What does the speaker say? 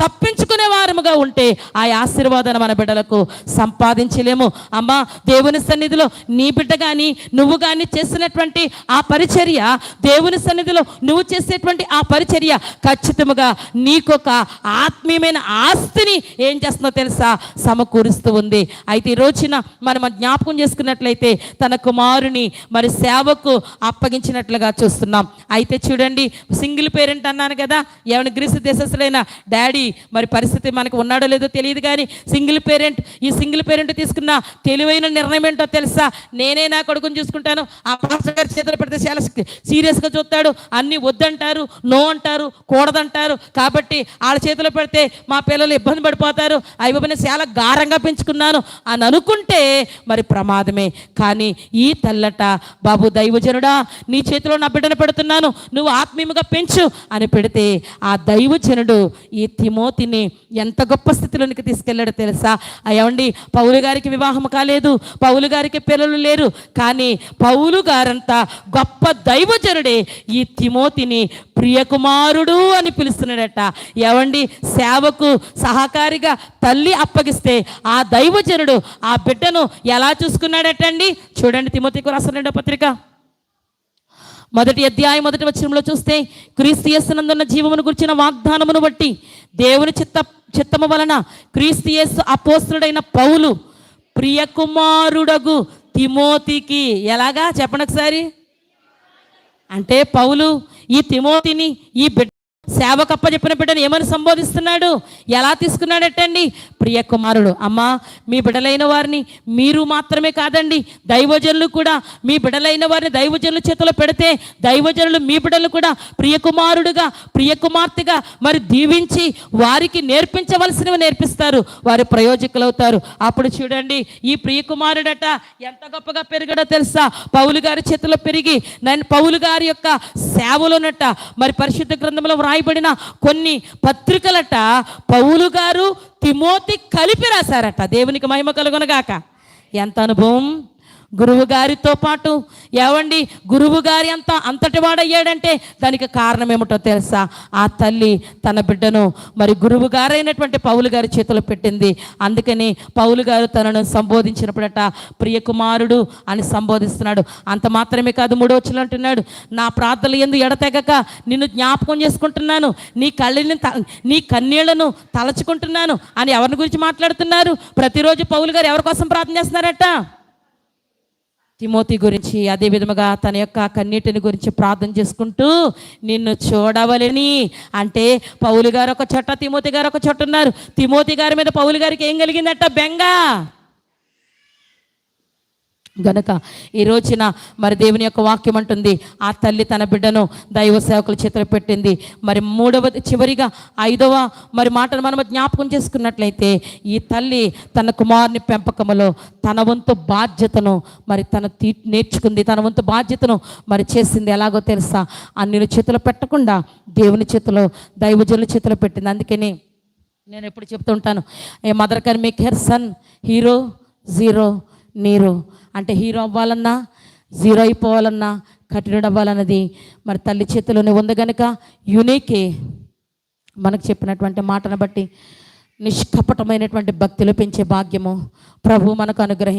తప్పించుకునే వారముగా ఉంటే ఆ ఆశీర్వాదాన్ని మన బిడ్డలకు సంపాదించలేము. అమ్మా దేవుని సన్నిధిలో నీ బిడ్డ కానీ నువ్వు కానీ చేసినటువంటి ఆ పరిచర్య దేవుని సన్నిధిలో నువ్వు చేసేటువంటి ఆ పరిచర్య ఖచ్చితముగా నీకొక ఆత్మీయమైన ఆస్తిని ఏం చేస్తుందో తెలుసా? సమకూరుస్తూ ఉంది. అయితే ఈ రోజున మనం జ్ఞాపకం చేసుకున్నట్లయితే తన కుమారుని మరి సేవకు అప్పగించినట్లుగా చూస్తున్నాం. అయితే చూడండి సింగిల్ పేరెంట్ అన్నాను కదా ఏమైనా గ్రీసు దేశస్తులైన డాడీ మరి పరిస్థితి మనకు ఉన్నాడో లేదో తెలియదు కానీ సింగిల్ పేరెంట్ ఈ సింగిల్ పేరెంట్ తీసుకున్న తెలివైన నిర్ణయం ఏంటో తెలుసా? నేనే నా కొడుకుని చూసుకుంటాను. ఆ పాస్టర్ గారి చేతులు పెడితే చాలా సీరియస్గా చూస్తాడు. అన్నీ వద్దంటారు నో అంటారు కూడదంటారు. కాబట్టి వాళ్ళ చేతిలో పెడితే మా పిల్లలు ఇబ్బంది పడిపోతారు. అవి నేను చాలా గారంగా పెంచుకున్నాను. అని అనుకుంటే మరి ప్రమాదమే. కానీ ఈ తల్లట బాబు దైవజనుడా నీ చేతిలో నా బిడ్డను పెడుతున్నాను. నువ్వు ఆత్మీయంగా పెంచు అని పెడితే ఆ దైవజనుడు ఈ తిమోతిని ఎంత గొప్ప స్థితిలోనికి తీసుకెళ్ళాడో తెలుసా? అయ్యండి పౌలు గారికి వివాహం కాలేదు పౌలు గారికి పిల్లలు లేరు కానీ పౌలు గారంతా గొప్ప దైవజనుడే ఈ తిమోతిని ప్రియకుమారుడు అని పిలుస్తున్నాడట. ఏవండి సేవకు సహకారిగా తల్లి అప్పగిస్తే ఆ దైవజనుడు ఆ బిడ్డను ఎలా చూసుకున్నాడటండి? చూడండి తిమోతికి రాసిన రెండో పత్రిక. మొదటి అధ్యాయం మొదటి వచనంలో చూస్తే క్రీస్తు యేసునందున్న జీవమును గురించిన వాగ్దానమును బట్టి దేవుని చిత్త చిత్తము వలన క్రీస్తు యేసు అపోస్తుడైన పౌలు ప్రియకుమారుడగు తిమోతికి ఎలాగా? చెప్పండి ఒకసారి. అంటే పౌలు ఈ తిమోతిని ఈ బిడ్డ సేవకప్ప చెప్పిన బిడ్డను ఏమని సంబోధిస్తున్నాడు? ఎలా తీసుకున్నాడటండి? ప్రియ కుమారుడు అమ్మా మీ బిడలైన వారిని మీరు మాత్రమే కాదండి దైవజనులు కూడా మీ బిడలైన వారిని దైవజనుల చేతిలో పెడితే దైవజనులు మీ బిడలు కూడా ప్రియ కుమారుడుగా ప్రియ కుమార్తెగా మరి దీవించి వారికి నేర్పించవలసినవి నేర్పిస్తారు వారి ప్రయోజకులు అవుతారు అప్పుడు చూడండి ఈ ప్రియ కుమారుడట ఎంత గొప్పగా పెరిగాడో తెలుసా? పౌలు గారి చేతిలో పెరిగి నన్ను పౌలు గారి యొక్క సేవలోనట మరి పరిశుద్ధ గ్రంథంలో వ్రాయి రాయబడిన కొన్ని పత్రికలట పౌలు గారు తిమోతి కలిపి రాశారట. దేవునికి మహిమ కలుగునగాక. ఎంత అనుభవం? గురువు గారితో పాటు ఏవండి? గురువు గారి అంత అంతటి వాడయ్యాడంటే దానికి కారణం ఏమిటో తెలుసా? ఆ తల్లి తన బిడ్డను మరి గురువు గారైనటువంటి పౌలు గారి చేతిలో పెట్టింది. అందుకని పౌలు గారు తనను సంబోధించినప్పుడట ప్రియ కుమారుడు అని సంబోధిస్తున్నాడు. అంత మాత్రమే కాదు మూడోచులు అంటున్నాడు. నా ప్రార్థనలు ఎందు ఎడతెగక నిన్ను జ్ఞాపకం చేసుకుంటున్నాను. నీ కళ్ళని త- నీ కన్నీళ్ళను తలచుకుంటున్నాను అని ఎవరిని గురించి మాట్లాడుతున్నారు? ప్రతిరోజు పౌలు గారు ఎవరి కోసం ప్రార్థన చేస్తున్నారట? తిమోతి గురించి అదే విధముగా తన యొక్క కన్నీటిని గురించి ప్రార్థన చేసుకుంటూ నిన్ను చూడవలని అంటే పౌలు గారు ఒక చోట తిమోతి గారు ఒక చోట ఉన్నారు. తిమోతి గారి మీద పౌలు గారికి ఏం కలిగిందట? బెంగ! గనుక ఈ రోజున మరి దేవుని యొక్క వాక్యం అంటుంది ఆ తల్లి తన బిడ్డను దైవ సేవకుల చేతిలో పెట్టింది. మరి మూడవ చివరిగా ఐదవ మరి మాటను మనం జ్ఞాపకం చేసుకున్నట్లయితే ఈ తల్లి తన కుమారుని పెంపకములో తన వంతు బాధ్యతను మరి తన తీ నేర్చుకుంది తన వంతు బాధ్యతను మరి చేసింది. ఎలాగో తెలుసా? అన్నిల చేతిలో పెట్టకుండా దేవుని చేతిలో దైవజనుల చేతిలో పెట్టింది. అందుకని నేను ఎప్పుడు చెప్తుంటాను a mother can make her son hero zero నీరు అంటే హీరో అవ్వాలన్నా జీరో అయిపోవాలన్నా కఠినుడు అవ్వాలన్నది మరి తల్లి చేతిలోనే ఉంది కనుక యునీకే మనకు చెప్పినటువంటి మాటను బట్టి నిష్కపటమైనటువంటి భక్తిలో పెంచే భాగ్యము. ప్రభు మనకు అనుగ్రహించి